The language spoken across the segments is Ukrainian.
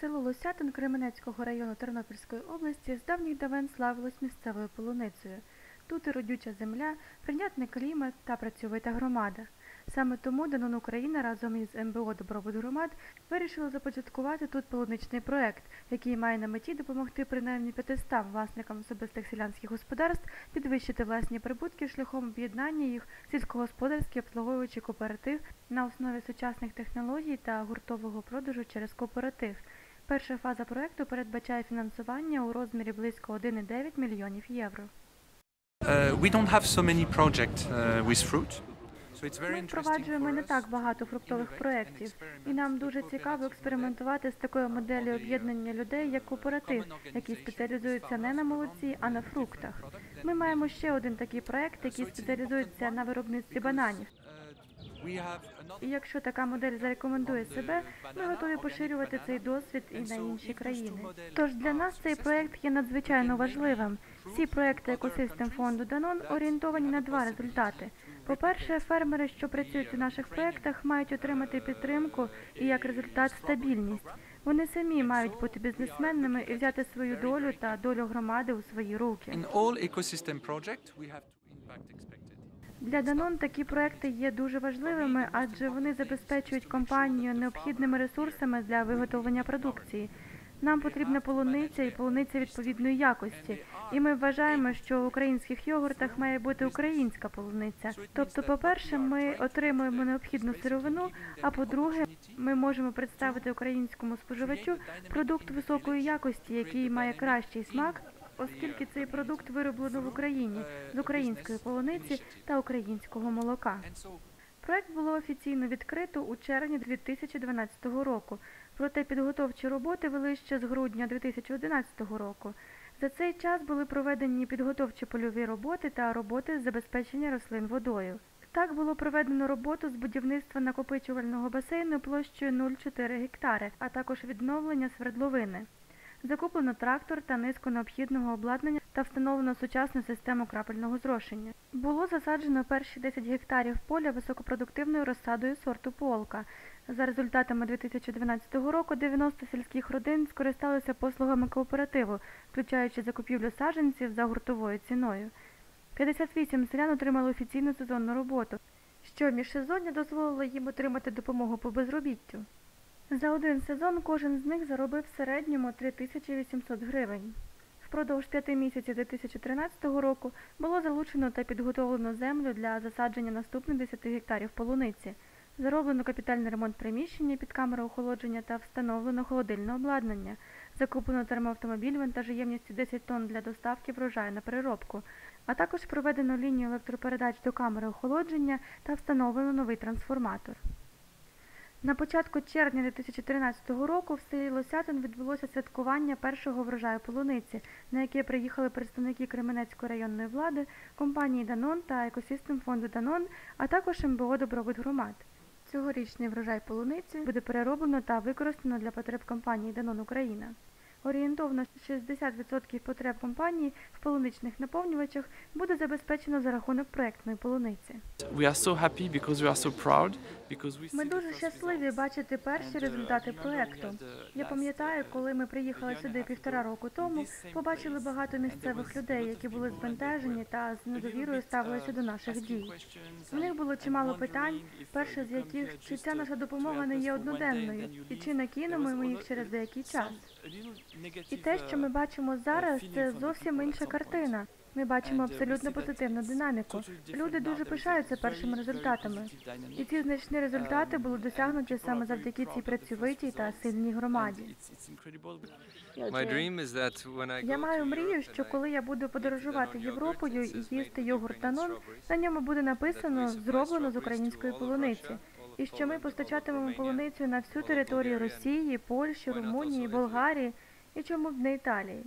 Село Лосятин Кременецького району Тернопільської області з давніх давен славилось місцевою полуницею. Тут і родюча земля, прийнятний клімат та працьовита громада. Саме тому Данон Україна разом із МБО Добробут громад вирішили започаткувати тут полуничний проект, який має на меті допомогти принаймні 500 власникам особистих селянських господарств підвищити власні прибутки шляхом об'єднання їх в сільськогосподарський обслуговуючий кооператив на основі сучасних технологій та гуртового продажу через кооператив. Перша фаза проекту передбачає фінансування у розмірі близько 1,9 мільйонів євро. Uh, we don't have so many projects uh, with fruit. Ми впроваджуємо не так багато фруктових проєктів, і нам дуже цікаво експериментувати з такою моделлю uh, об'єднання людей як кооператив, який спеціалізується не на молоці, а на фруктах. Ми маємо ще один такий проект, який спеціалізується на виробництві бананів. uh, we have another І якщо така модель зарекомендує себе, ми готові поширювати цей досвід і на інші країни. Тож для нас цей проект є надзвичайно важливим. Всі проекти екосистем фонду Данон орієнтовані на два результати. По-перше, фермери, що працюють у наших проектах, мають отримати підтримку і як результат стабільність. Вони самі мають бути бізнесменами і взяти свою долю та долю громади у свої руки. Для Данон такі проекти є дуже важливими, адже вони забезпечують компанію необхідними ресурсами для виготовлення продукції. Нам потрібна полуниця і полуниця відповідної якості. І ми вважаємо, що в українських йогуртах має бути українська полуниця. Тобто, по-перше, ми отримуємо необхідну сировину. А по-друге, ми можемо представити українському споживачу продукт високої якості, який має кращий смак, оскільки цей продукт вироблено в Україні з української полуниці та українського молока. Проект було офіційно відкрито у червні 2012 року, проте підготовчі роботи вели ще з грудня 2011 року. За цей час були проведені підготовчі польові роботи та роботи з забезпечення рослин водою. Так було проведено роботу з будівництва накопичувального басейну площею 0,4 гектари, а також відновлення свердловини. Закуплено трактор та низку необхідного обладнання та встановлено сучасну систему крапельного зрошення. Було засаджено перші 10 гектарів поля високопродуктивною розсадою сорту полка. За результатами 2012 року 90 сільських родин скористалися послугами кооперативу, включаючи закупівлю саджанців за гуртовою ціною. 58 селян отримали офіційну сезонну роботу, що міжсезоння дозволило їм отримати допомогу по безробіттю. За один сезон кожен з них заробив в середньому 3800 гривень. Впродовж п'яти місяців 2013 року було залучено та підготовлено землю для засадження наступних 10 гектарів полуниці. Зароблено капітальний ремонт приміщення під камери охолодження та встановлено холодильне обладнання. Закуплено термоавтомобіль вантажоємністю 10 тонн для доставки врожаю на переробку, а також проведено лінію електропередач до камери охолодження та встановлено новий трансформатор. На початку червня 2013 року в селі Лосятин відбулося святкування першого врожаю полуниці, на яке приїхали представники Кременецької районної влади, компанії Данон та екосистем фонду Данон, а також МБО Добробут громад. Цьогорічний врожай полуниці буде перероблено та використано для потреб компанії Данон Україна. Орієнтовно 60% потреб компанії в полуничних наповнювачах буде забезпечено за рахунок проектної полуниці. Ми дуже щасливі бачити перші uh, результати проекту. uh, Я пам'ятаю, uh, коли ми приїхали сюди півтора року тому, побачили багато місцевих людей, які були збентежені та з недовірою ставилися до наших дій. У них було чимало питань, перше з яких чи ця наша допомога не є одноденною, і чи не There кинемо was ми їх через деякий час. І те, що ми uh, бачимо зараз, це зовсім інша картина. Ми бачимо uh, абсолютно позитивну динаміку. Люди дуже пишаються першими результатами. І ці значні результати Um, були досягнуті саме завдяки цій працьовитій та сильній громаді. Я маю мрію, що коли я буду подорожувати Європою і їсти йогурт strawberries. на ньому буде написано зроблено з української полуниці, і що ми постачатимемо полуницю на всю територію Росії, Польщі, Румунії, Болгарії і чому б не Італії.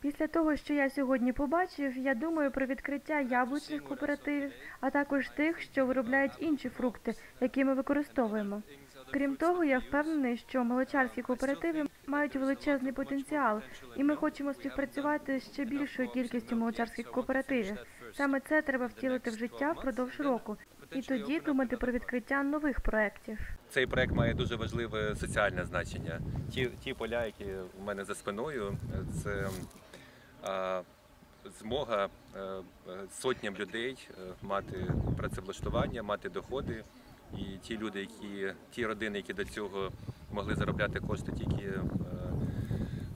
Після того, що я сьогодні побачив, я думаю про відкриття яблучних кооперативів, а також тих, що виробляють інші фрукти, які ми використовуємо. Крім того, я впевнений, що молочарські кооперативи мають величезний потенціал, і ми хочемо співпрацювати з ще більшою кількістю молочарських кооперативів. Саме це треба втілити в життя впродовж року. І тоді думати про відкриття нових проєктів. Цей проект має дуже важливе соціальне значення. Ті, ті поля, які у мене за спиною, це а, змога е, е, сотням людей е, мати працевлаштування, мати доходи. І ті люди, які ті родини, які до цього могли заробляти кошти тільки е,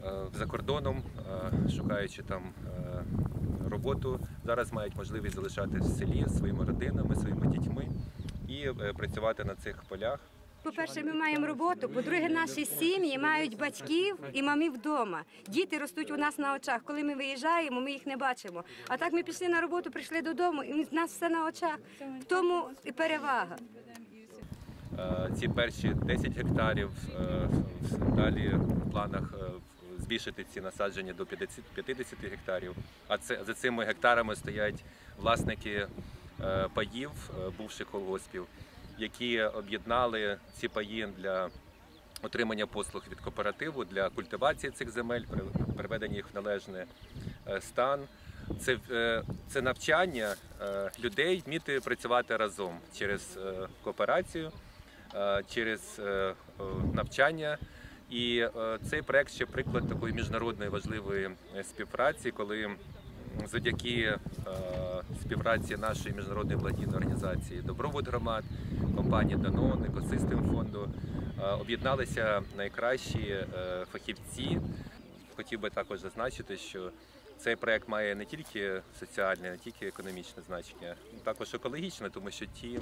е, за кордоном, е, шукаючи там е, роботу, зараз мають можливість залишатись в селі своїми родинами, своїми дітьми і е, працювати на цих полях. По-перше, ми маємо роботу. По-друге, наші сім'ї мають батьків і мамів вдома. Діти ростуть у нас на очах. Коли ми виїжджаємо, ми їх не бачимо. А так ми пішли на роботу, прийшли додому, і в нас все на очах. В тому і перевага. Е, ці перші 10 гектарів. е, Далі в планах збільшити ці насадження до 50 50 гектарів. А це за цими гектарами стоять власники е, паїв, е, бувших колгоспів, які об'єднали ці паї для отримання послуг від кооперативу для культивації цих земель, приведення їх в належний е, стан. Це, це навчання людей вміти працювати разом через кооперацію, через навчання. І е, цей проект ще приклад такої міжнародної важливої е, співпраці, коли завдяки е, співпраці нашої міжнародної благодійної організації Добробут громад, компанії Данон, Екосистем фонду об'єдналися найкращі фахівці. Хотів би також зазначити, що цей проект має не тільки соціальне, не тільки економічне значення, також екологічне, тому що ті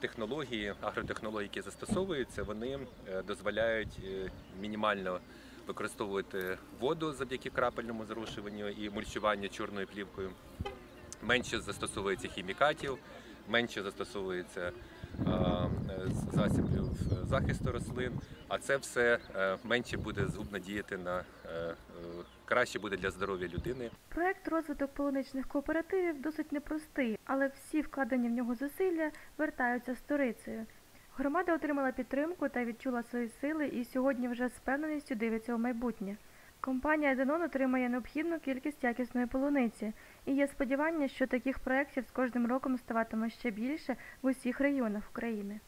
технології, агротехнології, які застосовуються, вони е, дозволяють е, мінімально використовувати воду завдяки крапельному зрушуванню і мульчуванню чорною плівкою. Менше застосовується хімікатів, менше застосовується е, е, е, захисту рослин, а це все е, менше буде згубно діяти на краще буде для здоров'я людини. Проект розвиток полуничних кооперативів досить непростий, але всі вкладені в нього зусилля вертаються сторицею. Громада отримала підтримку та відчула свої сили і сьогодні вже з впевненістю дивиться у майбутнє. Компанія Денон отримає необхідну кількість якісної полуниці, і є сподівання, що таких проєктів з кожним роком ставатиме ще більше в усіх регіонах України.